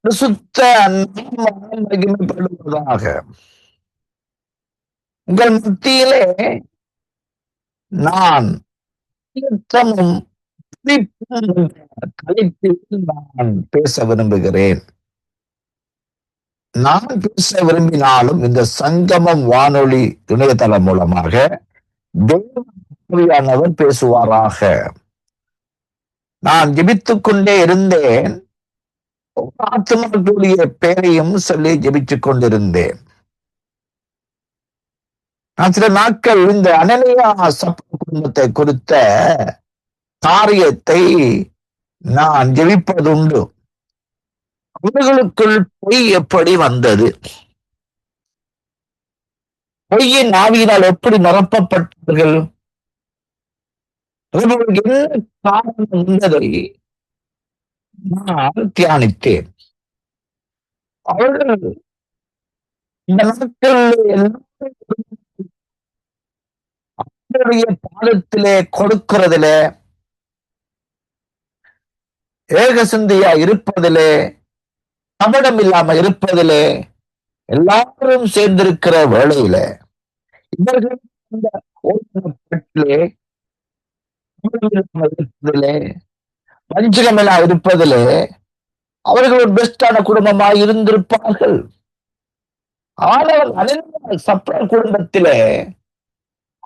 பரிசுத்த மகிமைப்படுவதாக. உங்கள் மத்தியிலே நான் தலைப்பில் நான் பேச விரும்புகிறேன். நான் பேச விரும்பினாலும் இந்த சங்கமம் வானொலி இணையதளம் மூலமாக தேவனவர் பேசுவாராக. நான் ஜெபித்துக் கொண்டே இருந்தேன். பிரார்த்தனைக்குரிய பெயரையும் சொல்லி ஜெபிச்சு கொண்டிருந்தேன் நான் சில நாட்கள் இந்த அனலையா சப்ப குடும்பத்தை குறித்த காரியத்தை நான் ஜெபிப்பதுண்டு. அவர்களுக்குள் பொய் எப்படி வந்தது? பொய்யின் ஆவியினால் எப்படி நிரப்பப்பட்டார்கள் என்ன காரணம் என்பதை நான் தியானித்தேன் அவர்கள் இந்த நாட்களில் பாதத்திலே கொடுக்கிறதிலே ஏகசிந்தியா இருப்பதிலே கபடம் இல்லாம இருப்பதிலே எல்லாரும் சேர்ந்திருக்கிற வேளையில இவர்கள் இந்த ஓட்டத்திலே இருப்பதிலே இருப்பதிலே அவர்கள் ஒரு பெஸ்டான குடும்பமாக இருந்திருப்பார்கள். ஆனால் அனந்த சப்ர குடும்பத்திலே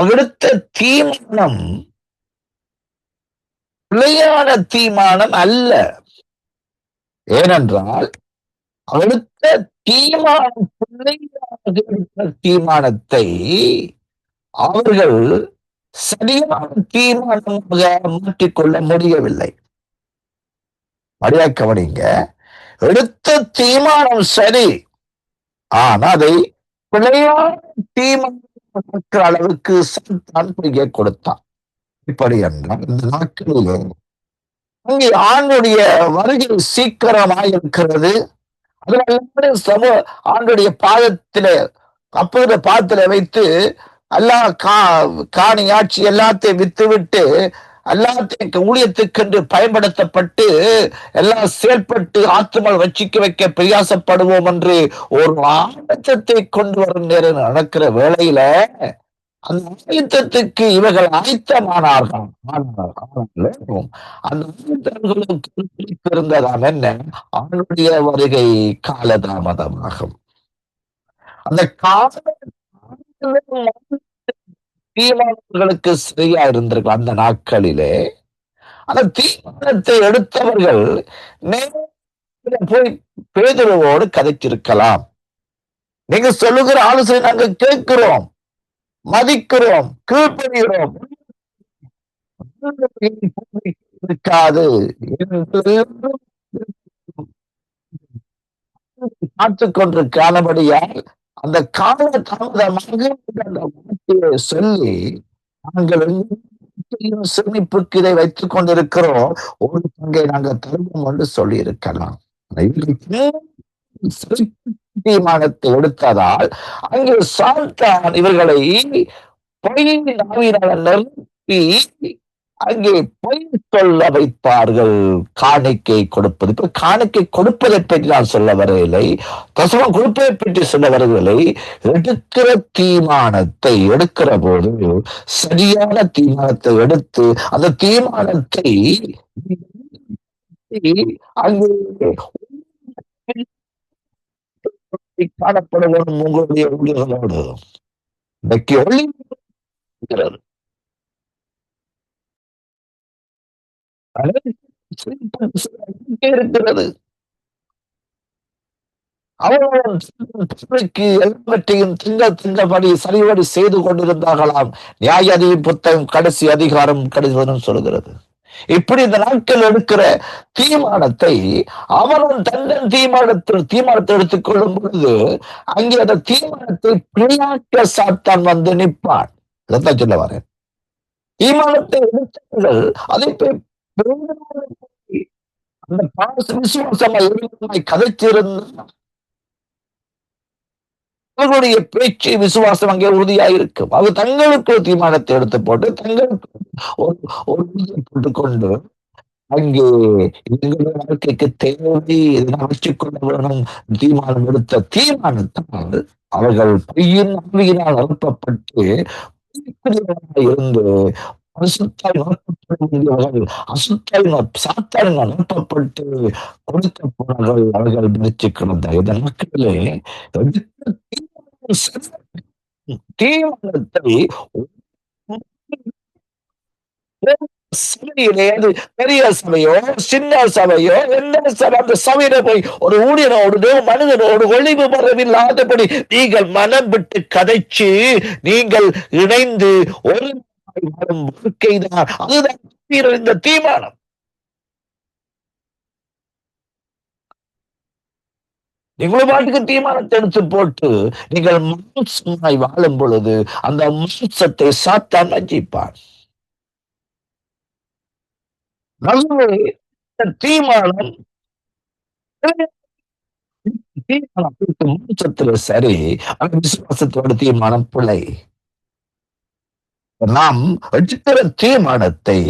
அவெடுத்த தீர்மானம் பிழையான தீர்மானம் அல்ல. ஏனென்றால் அவெடுத்த தீர்மானம் பிள்ளையாக எடுத்த தீர்மானத்தை அவர்கள் சரியான தீர்மானமாக மாற்றிக்கொள்ள முடியவில்லை. மரியா கவனிங்க. எடுத்த தீர்மானம் சரி. ஆனா அதை பிழையான தீர்மானம் அளவுக்கு சத்தான் பொய்ய கொடுத்தான். இப்படி என்றால் இந்த நாட்களிலே அங்கே ஆண்டுடைய வருகை சீக்கிரமாக இருக்கிறது. அதனால சமூக ஆண்டுடைய பாதத்தில அப்போது பாதத்திலே வைத்து எல்லா கா காணி ஆட்சி எல்லாத்தையும் வித்து விட்டு எல்லாத்தையும் ஊழியத்துக்கென்று பயன்படுத்தப்பட்டு எல்லாம் செயல்பட்டு ஆத்துமல் ரட்சிக்க வைக்க பிரயாசப்படுவோம் என்று ஒரு ஆயத்தத்தை கொண்டு வரும் நேரம் நடக்கிற வேளையில அந்த ஆயத்தத்துக்கு இவர்கள் ஆயத்தமானார்கள் அந்த ஆயத்தங்களுக்கு இருந்ததாம் என்ன? அவனுடைய வருகை காலதாமதமாகும். அந்த கால தீவாளர்களுக்கு சரியா இருந்திருக்கும் அந்த நாட்களிலே. அந்த தீர்மானத்தை எடுத்தவர்கள் நேர போய் பேதுருவோடு கதைச்சிருக்கலாம் நீங்க சொல்லுகிற ஆலோசனை நாங்க கேட்கிறோம். மதிக்கிறோம். கீழ்ப்படுகிறோம். இருக்காது. பார்த்து கொண்டிருக்கானபடியால் அந்த கால தாமதமாக அந்த வார்த்தையை சொல்லி நாங்கள் சேமிப்புக்கு இதை வைத்துக் கொண்டிருக்கிறோம். ஒரு பங்கை நாங்கள் தருவோம் என்று சொல்லி இருக்கலாம் தீர்மானத்தை எடுத்ததால் அங்கே சாத்தான் இவர்களை பொய்யின் நிரப்பி அங்கே பொய் சொல்ல வைப்பார்கள் காணிக்கை கொடுப்பது. இப்ப காணிக்கை கொடுப்பதை பற்றி நான் சொல்ல வரவில்லை. தசமம் கொடுப்பதை பற்றி சொல்ல வரவில்லை. எடுக்கிற தீர்மானத்தை எடுக்கிற போது சரியான தீர்மானத்தை எடுத்து அந்த தீர்மானத்தை அங்கே காணப்படுவோம் உங்களுடைய ஊழியர்களோடு இன்னைக்கு ஒளி இருக்கிறது. இருக்கிறது அவர்களுக்கு எல்லாவற்றையும் திங்கள் திங்கபடி சரிவடி செய்து கொண்டிருந்தார்களாம். நியாயதி புத்தகம் கடைசி அதிகாரம் கடைசி சொல்கிறது. இப்படி இந்த நாட்கள் எடுக்கிற தீர்மானத்தை அவனும் தன்னன் தீர்மானத்தில் தீர்மானத்தை எடுத்துக் கொள்ளும் பொழுது அங்கே அந்த தீர்மானத்தை பிழையாக்க சாத்தான் வந்து நிற்பான். இதைத்தான் சொல்ல வரேன். தீர்மானத்தை எடுத்தவர்கள் அதை அந்த பாச விசுவாசம் விசுவாசமாய் கதைச்சிருந்த அவர்களுடைய பேச்சு விசுவாசம் அங்கே உறுதியாயிருக்கும். அது தங்களுக்கு தீர்மானத்தை எடுத்து போட்டு தங்களுக்கு ஒரு ஒரு போட்டுக்கொண்டு அங்கே எங்களுடைய வாழ்க்கைக்கு தேவை மாற்றிக்கொள்ள வேணும் தீர்மானம் எடுத்த தீர்மானத்தால் அவர்கள் பொய்யின் ஆவியினால் அனுப்பப்பட்டு இருந்து அசுத்தாய் நடத்தப்பட வேண்டியவர்கள் அசுத்தாய் சாத்தாய் நடத்தப்பட்டு போனார்கள் அவர்கள் மறிச்சு கிடந்த இந்த நாட்களிலே தீவிரத்தை தீர்மானம் சபையிலே அது பெரிய சபையோ சின்ன சபையோ என்ன சபை அந்த சபையில போய் ஒரு ஊழியனோடு மனிதனோடு ஒளிவு மரவில்லாதபடி நீங்கள் மனம் விட்டு கதைச்சு நீங்கள் இணைந்து ஒரு வாழும் வாழ்க்கைதான் அதுதான் இந்த தீர்மானம் நீங்களும் பாட்டுக்கு தீர்மானத்தை எடுத்து போட்டு நீங்கள் மாம்சமாய் வாழும் பொழுது அந்த மாம்சத்தை சாத்தான் வஞ்சிப்பான் நல்ல தீர்மானம் தீர்மானம் மாம்சத்துல சரி ஆனா விசுவாசத்தோட தீர்மானம் பிள்ளை நாம் எடுக்கிற தீர்மானத்தை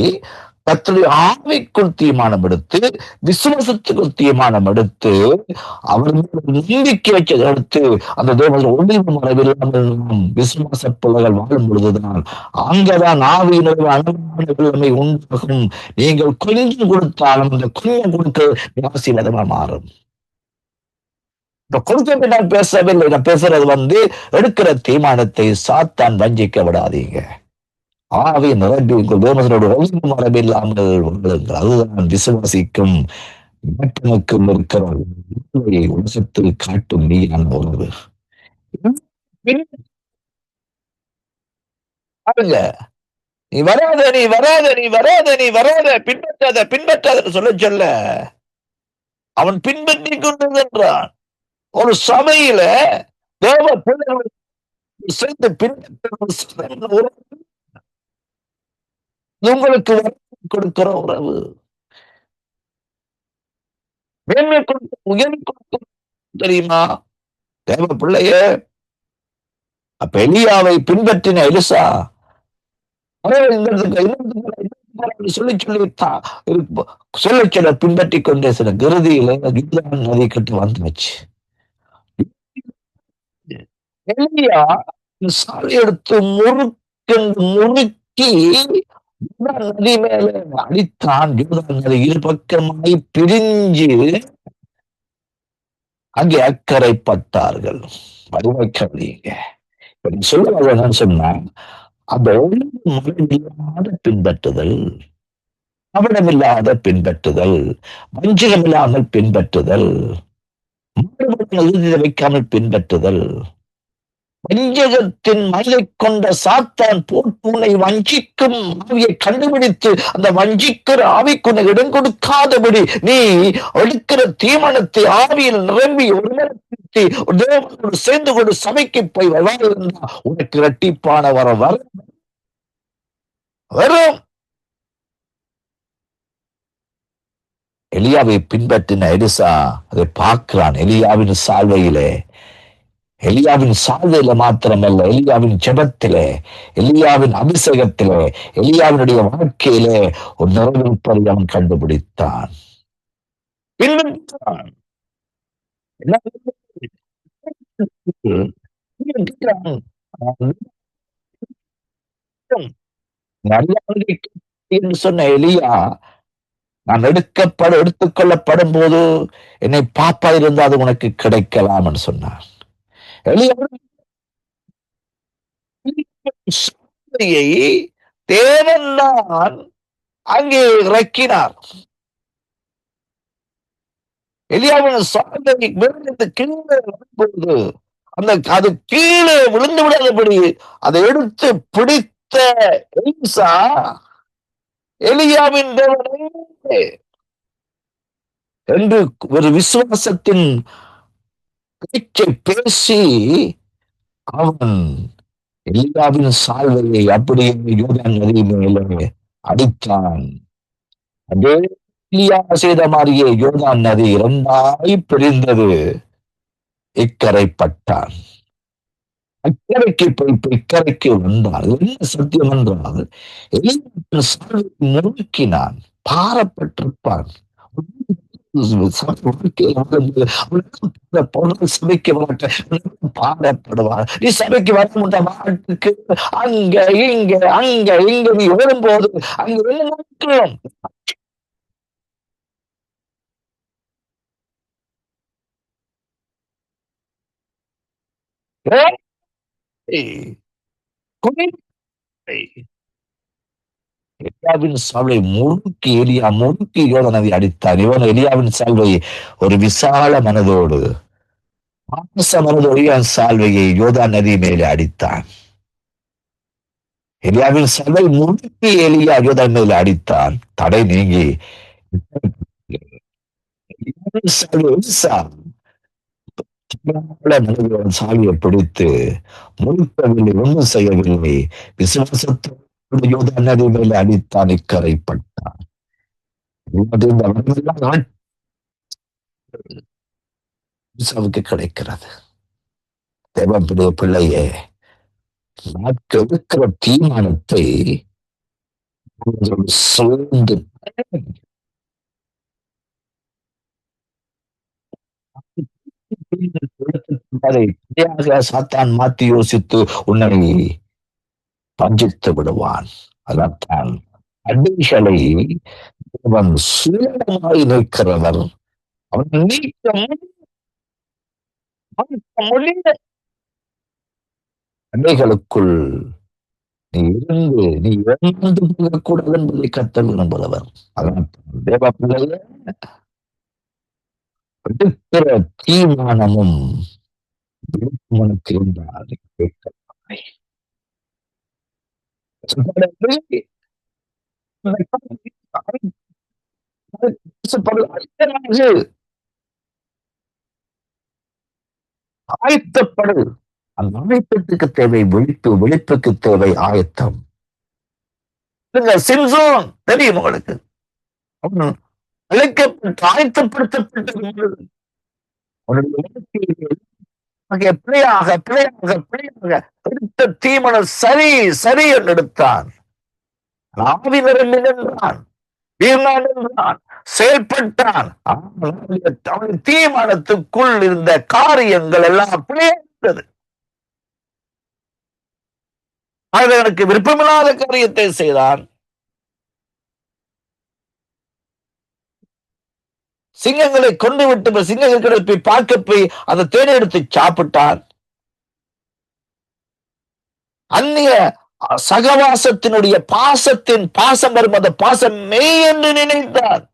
கத்தருடைய ஆவிக்குள் தீர்மானம் எடுத்து விசுவாசத்துக்குள் தீர்மானம் எடுத்து அவர் நம்பிக்கை வைக்க எடுத்து அந்த தேவன் ஒளிவு மறைவில்லாமல் விசுவாச பிள்ளைகள் வாழும் பொழுதுதான் அங்கதான் ஆவியினுடைய அனுபவ உண்டாகும். நீங்கள் கொஞ்சம் கொடுத்தாலும் அந்த கொஞ்சம் கொடுக்க ஆசீர்வாதமா மாறும். இப்ப கொடுக்க நான் பேசவில்லை நான் பேசுறது வந்து எடுக்கிற தீர்மானத்தை சாத்தான் வஞ்சிக்க விடாதீங்க. ஆவி நிரம்பி உங்கள் தேவனோட ஒழுங்கு மரபில்லாமல் வாழுங்கள் அதுதான் விசுவாசிக்கும் நாட்டனுக்கும் இருக்கிற உண்மையை உலகத்தில் காட்டும் நீயான உறவு பாருங்க. நீ வராத நீ வராத நீ வராத நீ வராத. பின்பற்றாத பின்பற்றாத சொல்ல சொல்ல. அவன் பின்பற்றி கொண்டது என்றான் ஒரு சபையில தேவ பிள்ளைகள் சேர்ந்து பின்பற்ற உங்களுக்கு கொடுக்கிற உறவு. மேன்மை கொடுக்க உயர்வு கொடுக்க தெரியுமா? தேவ பிள்ளையே அப்ப எலியாவை பின்பற்றின எலிசா சொல்லி சொல்லி சொல்ல சொல்ல பின்பற்றி கொண்டே சில கிருதியில நதி கட்டு வந்துச்சு எலியா சாலை எடுத்து முறுக்கென்று முறுக்கி நதி மேல அடித்தான் யூதான் நதி இரு பக்கமாய் பிரிஞ்சு அங்கே அக்கறைப்பட்டார்கள். வறுமைக்கவலிங்க சொல்ல என்னன்னு சொன்னா அந்த மனமில்லாத பின்பற்றுதல் கவனமில்லாத பின்பற்றுதல் வஞ்சகமில்லாமல் பின்பற்றுதல் மாறுபட்ட வைக்காமல் பின்பற்றுதல் வஞ்சகத்தின் மயிலை கொண்ட சாத்தான் போட்டுனை வஞ்சிக்கும் ஆவியை கண்டுபிடித்து அந்த வஞ்சிக்கிற ஆவிக்குன்னு இடம் கொடுக்காதபடி நீ எடுக்கிற தீமனத்தை ஆவியில் நிரம்பி ஒருமரப்படுத்தி தேவனோடு சேர்ந்து கொண்டு சபைக்கு போய் இருந்தா உனக்கு இரட்டிப்பான வர வர வரும். எலியாவை பின்பற்றின எலிசா அதை பார்க்கிறான். எலியாவின் சால்வையிலே எலியாவின் சாதையில மாத்திரமல்ல எலியாவின் ஜெபத்திலே எலியாவின் அபிஷேகத்திலே எலியாவினுடைய வாழ்க்கையிலே ஒரு நிறைவேற்பதை அவன் கண்டுபிடித்தான். என்று சொன்ன எலியா நான் எடுக்கப்பட எடுத்துக்கொள்ளப்படும் போது என்னை பாப்பா இருந்தால் அது உனக்கு கிடைக்கலாம் என்று சொன்னார் தேவன் தான் அங்கே இறக்கினார். எலியாவின் சாலை விழுந்து கீழே வரும்பொழுது அந்த அது கீழே விழுந்து விடாதபடி அதை எடுத்து பிடித்த எலிசா எலியாவின் தேவனே என்று ஒரு விசுவாசத்தின் பேச்சை பேசி அவன் எலியாவின் சால்வையை அப்படியே யூதன் நதி மேலே அடித்தான். அதே எலியா செய்த மாதிரியே யோதான் நதி இரண்டாய் பிரிந்தது. இக்கரைப்பட்டான். அக்கறைக்கு போய் இக்கரைக்கு வந்தால் என்ன சத்தியம் என்றால் எலியாவின் சால்வை முறுக்கினான் பாரப்பட்டிருப்பான். சபைக்கு மாட்டேன் பாடப்படுவார். நீ சபைக்கு வர முடிய மாட்டுக்கு அங்க இங்க அங்க இங்க நீ ஓடும்போது அங்க என்ன Hey! எலியாவின் சால்வை முறுக்கி எலியா முறுக்கி யோதனவை அடித்தார். இவன் எலியாவின் சால்வை ஒரு விசால மனதோடு மாச மனதோடு சால்வையை யோதா நதி மேலே அடித்தான். எலியாவின் சால்வை முழுக்கி எலியா யோதா மேலே அடித்தான். தடை நீங்கி எலியாவின் சாவியை பிடித்து முழுக்கவில்லை ஒன்றும் செய்யவில்லை. விசுவாசத்தோடு யோதா நதி மேலே அடித்தான் இக்கரைப்பட்டான் விசாவுக்கு கிடைக்கிறது தேவப்பிடைய பிள்ளையே நாட்கள் இருக்கிற தீர்மானத்தை சூழ்ந்து சாத்தான் மாத்தி யோசித்து உன்னை பஞ்சித்து விடுவான் அதான் அடிகளை அவன் சுயமாய் நிற்கிறவர். அவன் நீக்க முடிந்த நீ இருந்து நீ இழந்து போகக்கூடாது என்பதை கத்த விரும்புகிறவர். அதான் தேவ பிள்ளைய எடுக்கிற தீர்மானமும் உனக்கு இருந்தால் கேட்கவில்லை. ஆயத்தப்படு. அந்த ஆயத்தத்துக்கு தேவை விழிப்பு விழிப்புக்கு தேவை ஆயத்தம். சிம்சோன் தெரியும் உங்களுக்கு. அவன் அழைக்கப்பட்டு ஆயத்தப்படுத்தப்பட்ட. அங்கே பிழையாக பிழையாக பிழையாக எடுத்த தீமனம் சரி சரி என்று எடுத்தான். ஆவி நிரம்பி நின்றான். வீணான் என்றான் செயல்பட்டான். அவன் தீர்மானத்துக்குள் இருந்த காரியங்கள் எல்லாம் பிழைந்தது அது எனக்கு விருப்பமில்லாத காரியத்தை செய்தான். சிங்கங்களை கொண்டு விட்டு சிங்கங்கள் போய் பார்க்க போய் அந்த தேனை எடுத்து சாப்பிட்டார். அந்நிய சகவாசத்தினுடைய பாசத்தின் பாசம் வரும் அந்த பாசம் மெய் என்று நினைத்தார்.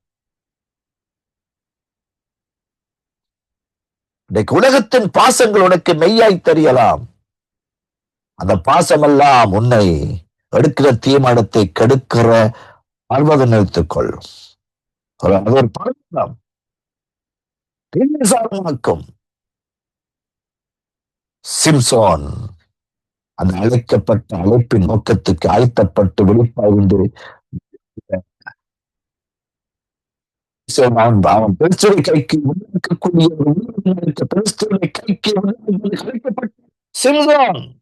இன்றைக்கு உலகத்தின் பாசங்கள் உனக்கு மெய்யாய் தெரியலாம். அந்த பாசமெல்லாம் உன்னை எடுக்கிற தீர்மானத்தை கெடுக்கிற வாழ்வதை நிறுத்திக்கொள் அது ஒரு பழக்கம் சாரமாக்கும் சிம்சோன். அந்த அழைக்கப்பட்ட அழைப்பின் நோக்கத்துக்கு ஆயத்தப்பட்டு விழிப்பாய்ந்து அவன் பெருசுரை கைக்கு இருக்கக்கூடிய பெருசுரை கைக்கு அழைக்கப்பட்ட சிம்சோன்.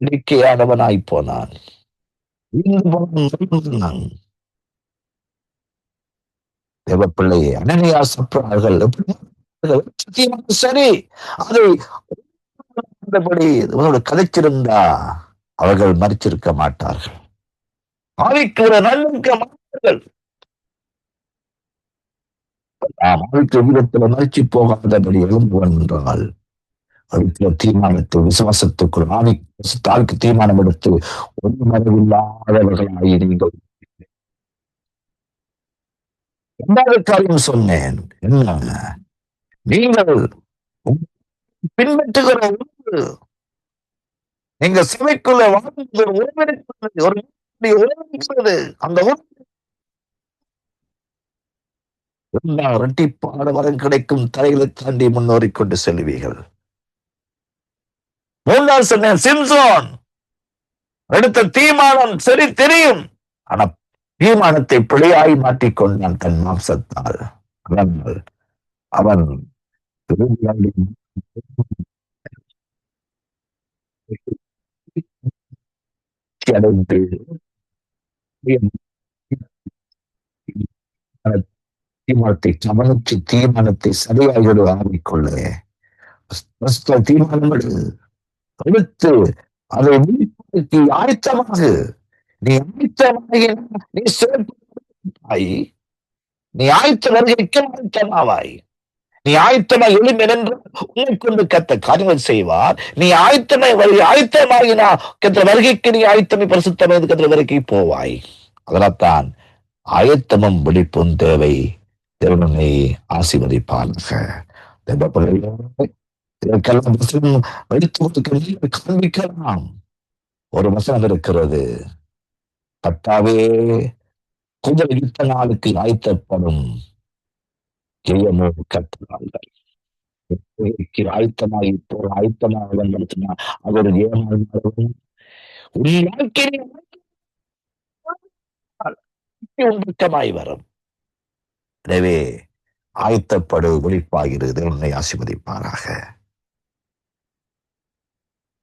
எண்ணிக்கையானவனாய் போனான். தேவப்பிள்ளையை அனனியா சப்ரார்கள் சரி. அதை உன்னோட கதைச்சிருந்தா அவர்கள் மறிச்சிருக்க மாட்டார்கள். ஆவிக்கு நல்லிருக்க மாட்டார்கள் நாம் ஆவிக்கு வீரத்தில் மறிச்சு போகாதபடி எழும்புவன் என்றால் அதுக்கு தீர்மானத்தை விசுவாசத்துக்குள் ஆவி தீர்மானம் எடுத்து ஒரு மரவில்லாதவர்களாகி நீங்கள் இரண்டாவது காரியம் சொன்னேன். என்ன? நீங்கள் பின்பற்றுகிற உணவு. நீங்க சபைக்குள்ள வாழ்ந்து உறவினர்கள் ஒரு உறவினது அந்த எல்லா இரட்டிப்பாட வரம் கிடைக்கும் தலைகளை தாண்டி முன்னோறி கொண்டு செல்வீர்கள். மூன்றாவது சொன்னேன் சிம்சோன். எடுத்த தீமானம் சரி தெரியும். ஆனா தீர்மானத்தை பிழையாய் மாற்றிக்கொண்டான் தன் மாம்சத்தால் அதனால் அவன் அடைந்து தீர்மானத்தை கவனிச்சு தீர்மானத்தை சரியாக ஆவிக்கொள்ள தீர்மானங்கள் எடுத்து அதை ஆயத்தமாக நீ நீ சிறப்பாய் நீ ஆயத்த வருகைக்கு நீ ஆயத்தமாய் எழும் என்று உன்னை கொண்டு கத்த காரியங்கள் செய்வார். நீ ஆயத்தமாய் வருகை ஆயத்தமாகினா கத்திர வருகைக்கு நீ ஆயத்தமை பரிசுத்தமை கத்திர வருகை போவாய். அதனால்தான் ஆயத்தமும் விழிப்பும் தேவை. தேவனை ஆசீர்வதிப்பார்கள் இதற்கெல்லாம் வசனம் காண்பிக்கலாம். ஒரு வசனம் இருக்கிறது. கத்தாவே கொஞ்சம் யுத்த நாளுக்கு ஆயத்தப்படும் ஜெயமோ கத்தாங்கள் ஆயத்தமாய் இப்போ ஆயத்தமாக பயன்படுத்தினா அவர் ஒரு ஜெயமாக வரும். எனவே ஆயத்தப்படு ஒழிப்பாகிறது உன்னை ஆசிர்வதிப்பாராக.